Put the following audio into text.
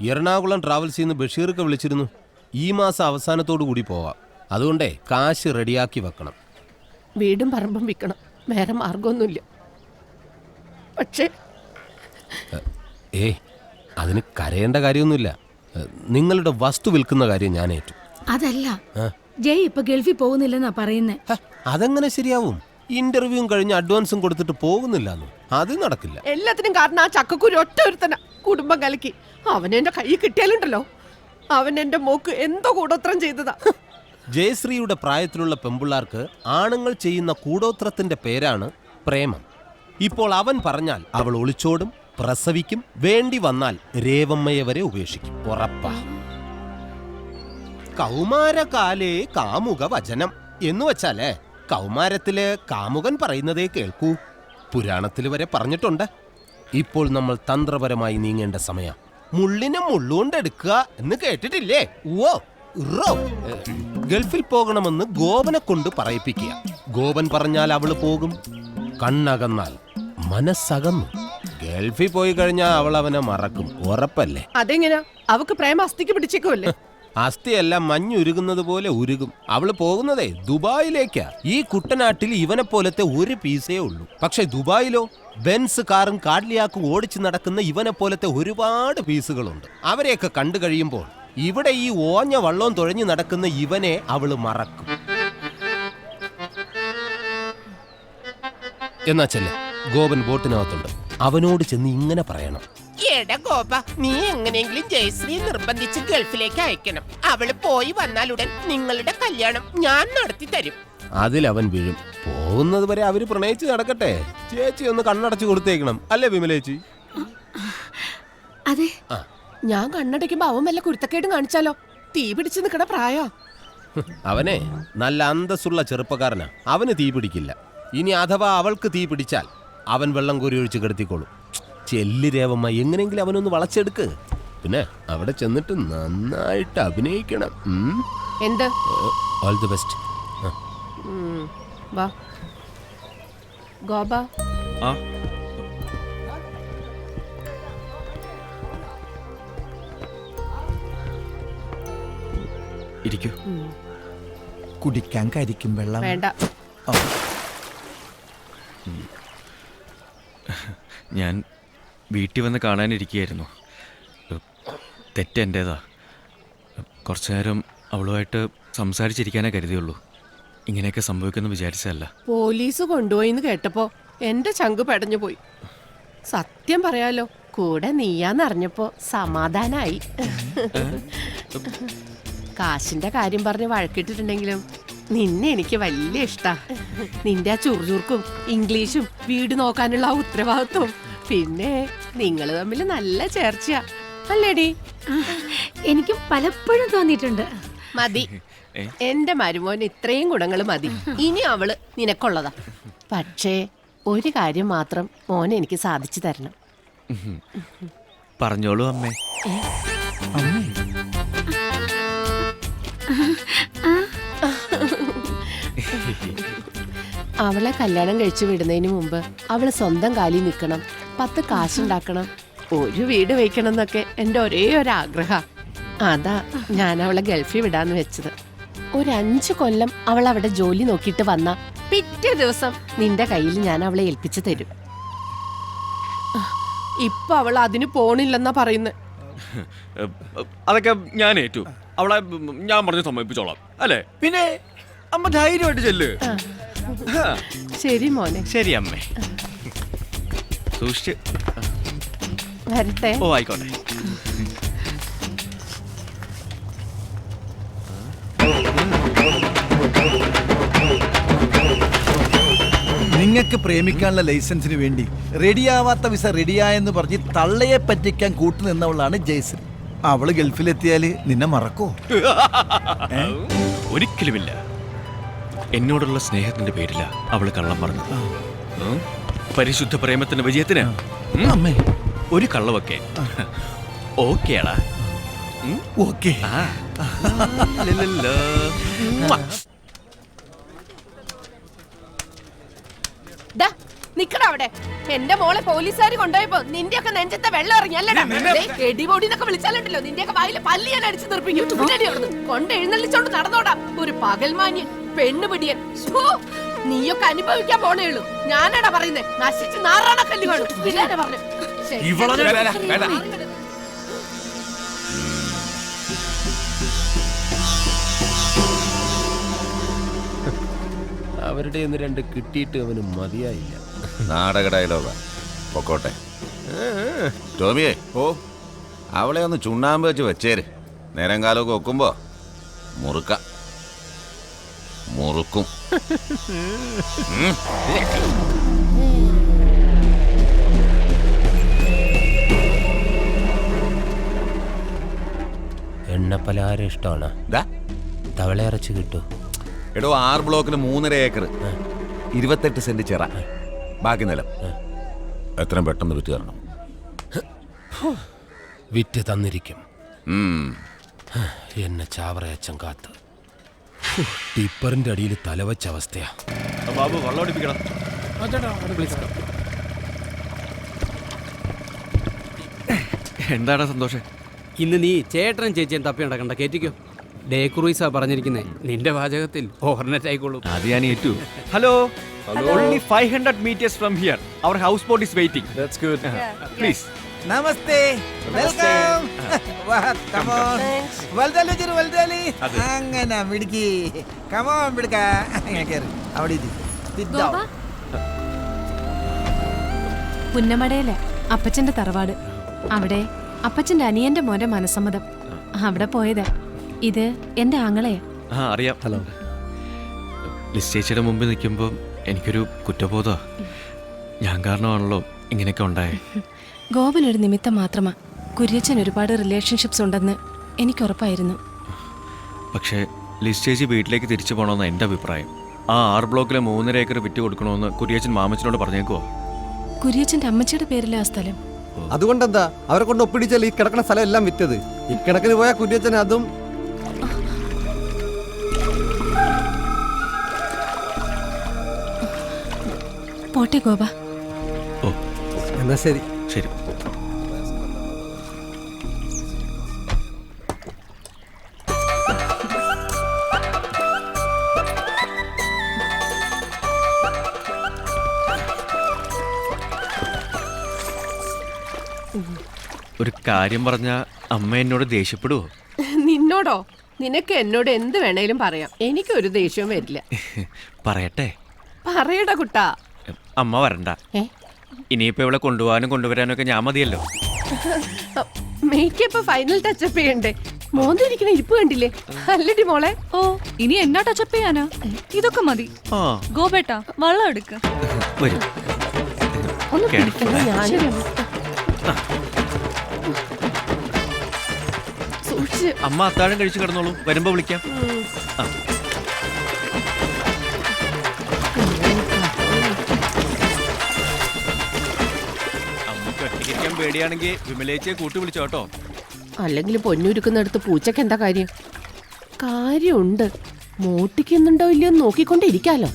എറണാകുളം ട്രാവൽസിൽ നിന്ന് ബഷീർക്ക് വിളിച്ചിരുന്നു. ഈ മാസം അവസാനത്തോടു കൂടി പോവാം. അതുകൊണ്ടേ കാശ് റെഡിയാക്കി വെക്കണം. വീടും പറമ്പും വിൽക്കണം. വേറെ മാർഗമൊന്നുമില്ല പക്ഷേ ഏ അതിന് കരയേണ്ട കാര്യമൊന്നുമില്ല. നിങ്ങളുടെ വസ്തു വിൽക്കുന്ന കാര്യം ഞാൻ ഏറ്റു. അതല്ല. ജയ് ഇപ്പൊ ഗൾഫിൽ പോകുന്നില്ലെന്നാ പറയുന്നേ. അതെങ്ങനെ ശരിയാവും? ഇന്റർവ്യൂവും കഴിഞ്ഞ് അഡ്വാൻസും കൊടുത്തിട്ട് പോകുന്നില്ല അത് നടക്കില്ല. എല്ലാത്തിനും കാരണം ആ ചക്കക്കൂരി ഒറ്റ ഒരുത്തന. കുടുംബം കലക്കി. അവൻ എന്റെ കൈ കിട്ടിയാലുണ്ടല്ലോ. അവൻ എന്റെ മോക്ക് എന്തോ കൂടോത്രം ചെയ്തതാ. ജയശ്രീയുടെ പ്രായത്തിലുള്ള പെമ്പിള്ളാർക്ക് ആണുങ്ങൾ ചെയ്യുന്ന കൂടോത്രത്തിന്റെ പേരാണ് പ്രേമം. ഇപ്പോൾ അവൻ പറഞ്ഞാൽ അവൾ ഒളിച്ചോടും പ്രസവിക്കും വേണ്ടി വന്നാൽ രേവമ്മയെ വരെ ഉപേക്ഷിക്കും. ഉറപ്പാ. കൗമാരകാലേ കാമുക വചനം എന്ന് വെച്ചാലേ കൗമാരത്തിലെ കാമുകൻ പറയുന്നതേ കേൾക്കൂ. പുരാണത്തിൽ വരെ പറഞ്ഞിട്ടുണ്ട്. ഇപ്പോൾ നമ്മൾ തന്ത്രപരമായി നീങ്ങേണ്ട സമയം. മുള്ളിനെ മുള്ളുകൊണ്ട് എടുക്കുക എന്ന് കേട്ടിട്ടില്ലേ? ഓ റോ ഗൾഫിൽ പോകണമെന്ന് ഗോപനെ കൊണ്ട് പറയിപ്പിക്കുക. ഗോപൻ പറഞ്ഞാൽ അവൾ പോകും. കണ്ണകന്നാൽ മനസ്സകന്നു. ഗൾഫിൽ പോയി കഴിഞ്ഞാൽ അവൾ അവനെ മറക്കും. ഉറപ്പല്ലേ? അതെങ്ങനെയാ അവക്ക് പ്രേമ അസ്ഥിക്ക് പിടിച്ചേക്കുമല്ലേ അസ്ഥിയെല്ലാം മഞ്ഞുരുകുന്നത് പോലെ ഉരുകും. അവൾ പോകുന്നതേ ദുബായിലേക്കാ. ഈ കുട്ടനാട്ടിൽ ഇവനെ പോലത്തെ ഒരു പീസേ ഉള്ളൂ. പക്ഷെ ദുബായിലോ ബെൻസ് കാറും കാഡ്ലിയാക്കും ഓടിച്ചു നടക്കുന്ന ഇവനെ പോലത്തെ ഒരുപാട് പീസുകളുണ്ട്. അവരെയൊക്കെ കണ്ടു കഴിയുമ്പോൾ ഇവിടെ ഈ ഓഞ്ഞ വള്ളവും തുഴഞ്ഞു നടക്കുന്ന ഇവനെ അവൾ മറക്കും. എന്നാ ചെല്ലെ ഗോപൻ ബോട്ടിനകത്തുണ്ട്. അവനോട് ചെന്ന് ഇങ്ങനെ പറയണം. എടാ ഗോപ നീ എങ്ങനെയെങ്കിലും ജയശ്രീ നിർബന്ധിച്ച് ഗൾഫിലേക്ക് അയക്കണം. അവൾ പോയി വന്നാലുടൻ നിങ്ങളുടെ കല്യാണം ഞാൻ നടത്തി തരും. അതിലവൻ വീഴും. പോകുന്നത് വരെ അവർ പ്രണയിച്ച് നടക്കട്ടെ. ചേച്ചി ഒന്ന് കണ്ണടച്ചു കൊടുത്തേക്കണം. അല്ലേ വിമലേച്ചി? അതെ. ഞാൻ കണ്ണടയ്ക്കുമ്പോ അവൻ വല്ല കുരുത്തക്കേടും കാണിച്ചാലോ? തീ പിടിച്ച് നിക്കണ പ്രായോ? അവനെ നല്ല അന്തസ്സുള്ള ചെറുപ്പക്കാരനാ. അവന് തീ പിടിക്കില്ല. ഇനി അഥവാ അവൾക്ക് തീ പിടിച്ചാൽ അവൻ വെള്ളം കോരി ഒഴിച്ച് കിടത്തിക്കോളും. ചെല്ലി രേവമ്മ എങ്ങനെയെങ്കിലും അവനൊന്ന് വളച്ചെടുക്ക്. പിന്നെ അവിടെ ചെന്നിട്ട് നന്നായിട്ട് അഭിനയിക്കണം. എന്ത്? ഓൾ ദി ബെസ്റ്റ് വാ. ഗോപ. ആ. ഇരിക്കൂ. കുടിക്കാൻ കരിക്കും വെള്ളം. വേണ്ട. ഞാൻ വീട്ടിൽ വന്ന് കാണാനിരിക്കുകയായിരുന്നു. തെറ്റെന്റേതാ. കുറച്ചു നേരം അവളുമായിട്ട് സംസാരിച്ചിരിക്കാനേ കരുതിയുള്ളൂ. ഇങ്ങനെയൊക്കെ സംഭവിക്കുന്നു വിചാരിച്ചതല്ല. പോലീസ് കൊണ്ടുപോയി എന്ന് കേട്ടപ്പോ എന്റെ ചങ്ക് പെടഞ്ഞു പോയി. സത്യം പറയാലോ കൂടെ നീയാന്നറിഞ്ഞപ്പോ സമാധാനായി. കാശിന്റെ കാര്യം പറഞ്ഞ് വഴക്കിട്ടിട്ടുണ്ടെങ്കിലും നിന്നെ എനിക്ക് വലിയ ഇഷ്ടാ. നിന്റെ ആ ചുറുചുറുക്കും ഇംഗ്ലീഷും വീട് നോക്കാനുള്ള ആ ഉത്തരവാദിത്വം. പിന്നെ നിങ്ങൾ തമ്മിൽ നല്ല ചേർച്ചയാ. അല്ലേടി? എനിക്ക് പലപ്പോഴും തോന്നിയിട്ടുണ്ട്. മതി? എന്റെ മരുമോന് ഇത്രയും ഗുണങ്ങൾ മതി. ഇനി അവൾ നിനക്കുള്ളതാ. പക്ഷേ ഒരു കാര്യം മാത്രം മോനെ എനിക്ക് സാധിച്ചു തരണം. പറഞ്ഞോളൂ അമ്മേ. അമ്മേ. അവളെ കല്യാണം കഴിച്ചു വിടുന്നതിന് മുമ്പ് അവൾ സ്വന്തം കാലിൽ നിൽക്കണം. പത്ത് കാശുണ്ടാക്കണം. ഒരു വീട് വയ്ക്കണം എന്നൊക്കെ എന്റെ ഒരേ ഒരു ആഗ്രഹ. അതാ ഞാൻ അവളെ ഗൾഫിൽ വിടാന്ന് വെച്ചത്. ഒരു അഞ്ചു കൊല്ലം അവൾ അവിടെ ജോലി നോക്കിയിട്ട് വന്ന പിറ്റേ ദിവസം നിന്റെ കയ്യിൽ ഞാൻ അവളെ ഏൽപ്പിച്ചു തരും. ഇപ്പൊ അവൾ അതിന് പോണില്ലെന്നാ പറയുന്നത് അതൊക്കെ ഞാൻ ഏറ്റു. അവളെ ഞാൻ പറഞ്ഞ് സമ്മതിപ്പിച്ചോളാം. അല്ലേ? പിന്നെ അമ്മ ധൈര്യമായിട്ട് ചെല്ല്. ശരി മോനെ. ശരി അമ്മേ. സൂക്ഷിച്ച്. വരട്ടെ. ഓ ആയിക്കോട്ടെ. നിങ്ങൾക്ക് പ്രേമിക്കാനുള്ള ലൈസൻസിന് വേണ്ടി റെഡിയാവാത്ത വിസ റെഡിയായെന്ന് പറഞ്ഞ് തള്ളയെ പറ്റിക്കാൻ കൂട്ടുനിന്നവളാണ് ജയ്സൺ അവൾ ഗൾഫിലെത്തിയാൽ നിന്നെ മറക്കോ ഒരിക്കലുമില്ല. എന്നോടുള്ള സ്നേഹത്തിന്റെ പേരില അവൾ കള്ളം പറഞ്ഞു? പരിശുദ്ധ പ്രേമത്തിന്റെ വിജയത്തിന് അമ്മേ. ഒരു കള്ളവൊക്കെ. ഓക്കേടാ ഓക്കെ. നിക്കട അവിടെ. എന്റെ മോളെ പോലീസുകാർ കൊണ്ടുപോയപ്പോ നിന്റെ ഒക്കെ നെഞ്ചത്തെ വെള്ളം ഇറങ്ങിയല്ലടാ എടിപൊടി എന്നൊക്കെ വിളിച്ചാലുണ്ടല്ലോ. നിന്റെ ഒക്കെ വായിൽ പല്ലി ഞാൻ അടിച്ചു അവിടുന്ന്. കൊണ്ട് എഴുന്നള്ളിച്ചോണ്ട് നടന്നോടാ. ഒരു പകൽമാന്യൻ പെണ്ണുപിടിയൻ. നീയൊക്കെ അനുഭവിക്കാൻ പോണേ ഉള്ളൂ. ഞാനാടാ പറയുന്നേ നശിച്ച് നാറാണ കല്ല് കാണും. ഇല്ലാതെ പറഞ്ഞു. അവരുടെ ഒന്ന് രണ്ട് കിട്ടിയിട്ട് അവന് മതിയായില്ല. നാടക ഡയലോഗാ. പൊക്കോട്ടെ. ടോമിയെ ഓ അവളെ ഒന്ന് ചുണ്ണാമ്പ് വെച്ച് വെച്ചേര്. നേരം കാലമൊക്കെ വെക്കുമ്പോ മുറുക്ക. മുറുക്കും. എണ്ണപ്പലഹാരം ഇഷ്ടമാണ്? ദാ, തവള ഇറച്ചി കിട്ടൂ എടോ ആറ് ബ്ലോക്കിന് മൂന്നര ഏക്കർ. ഇരുപത്തെട്ട് സെന്റ് ചിറ. ബാക്കി നിലം. എത്രയും പെട്ടെന്ന് വിറ്റ് തരണം. വിറ്റ് തന്നിരിക്കും. ഉം. എന്നെ ചാവറയച്ചൻ കാത്ത്. ടിപ്പറിന്റെ അടിയിൽ തലവച്ച അവസ്ഥയാ. ബാബു വെള്ളം അടിപ്പിക്കണം. എന്താടാ സന്തോഷം? ഇന്ന് നീ ചേട്ടനും ചേച്ചിയും തപ്പി നടക്കണ്ട കേറ്റിക്കോ. ഡേ ക്രൂയിസാ പറഞ്ഞിരിക്കുന്നേ. നിന്റെ വാചകത്തിൽ ഓർണറ്റ് ആയിക്കോളൂ. അത് ഞാൻ ഏറ്റു. Hello only five hundred metres from here our houseboat is waiting please namaste. Welcome. വലുതാലി ചെറു വലുതാലി അങ്ങനെ മിടുക്കി. കമോൺ മിടുക്ക. കയറി അവിടെ. പുന്നമടയിലെ അപ്പച്ചന്റെ തറവാട്. അവിടെ അപ്പച്ചന്റെ അനിയന്റെ മോന്റെ മനസ്സമ്മതം. അവിടെ പോയത് ഇത് എന്റെ ആങ്ങളെയാ. ആ അറിയാം. ഹലോ ലിസ് ചേച്ചിയുടെ മുമ്പിൽ നിൽക്കുമ്പോൾ എനിക്കൊരു കുറ്റബോധമാണ് ഞാൻ കാരണമാണല്ലോ ഇങ്ങനെയൊക്കെ ഉണ്ടായേ. ഗോപൻ ഒരു നിമിത്തം മാത്രമാ കുര്യച്ചൻ ഒരുപാട് റിലേഷൻഷിപ്സ് ഉണ്ടെന്ന് എനിക്ക് ഉറപ്പായിരുന്നു. പക്ഷേ ലിസ്റ്റേജി ചേച്ചി വീട്ടിലേക്ക് തിരിച്ചു പോകണമെന്ന് എന്റെ അഭിപ്രായം. ആ ആറ് ബ്ലോക്കിലെ മൂന്നര ഏക്കർ വിറ്റ് കൊടുക്കണമെന്ന് കുര്യച്ചൻ മാമച്ചനോട് പറഞ്ഞേക്കോ കുര്യച്ചന്റെ അമ്മച്ചിയുടെ പേരിലെ ആ സ്ഥലം. അതുകൊണ്ടെന്താ? അവരെ കൊണ്ട് ഒപ്പിടിച്ചാൽ ഈ കിടക്കുന്ന സ്ഥലം എല്ലാം വിറ്റത്. ഈ കിടക്കിന് പോയ കുര്യച്ചൻ അതും പോട്ടെ ഗോപ. ഓ. എന്നാ ശരി. ഒരു കാര്യം പറഞ്ഞ അമ്മ എന്നോട് ദേഷ്യപ്പെടുവോ? നിന്നോടോ? നിനക്ക് എന്നോട് എന്ത് വേണേലും പറയാം. എനിക്കൊരു ദേഷ്യവും വരില്ല. പറയട്ടെ. പറയടാ കുട്ടാ. അമ്മ വരണ്ട. ഏ? ഇനിയിപ്പോ ഇവളെ കൊണ്ടുപോകാനും കൊണ്ടുവരാനും ഒക്കെ ഞാൻ മതിയല്ലോ. മേക്കപ്പ് ഫൈനൽ ടച്ചപ്പ് ചെയ്യണ്ടേ? മോന്തിരിക്കുന്ന ഇരിപ്പ് കണ്ടില്ലേ? അല്ലടി മോളെ. ഓ ഇനി എന്നാ ടച്ചപ്പ് ചെയ്യാനാ? ഇതൊക്കെ മതി. ആ. ഗോപേട്ട വെള്ളം എടുക്ക. വരും. ഒന്ന് പിടിക്കണം ഞാനും സൂക്ഷിച്ച് അമ്മ അത്താഴം കഴിച്ചു കിടന്നോളൂ. വരുമ്പോ വിളിക്കാം. ആ. അമ്മയ്ക്ക് ഒറ്റയ്ക്കിരിക്കാൻ പേടിയാണെങ്കിൽ വിമലേച്ചയെ കൂട്ടി വിളിച്ചോ കേട്ടോ. അല്ലെങ്കിൽ പൊന്നുരുക്കുന്നിടത്ത് പൂച്ചക്ക് എന്താ കാര്യം? കാര്യമുണ്ട്. മോട്ടിക്കുന്നുണ്ടോ ഇല്ലയോ എന്ന് നോക്കിക്കൊണ്ടിരിക്കാലോ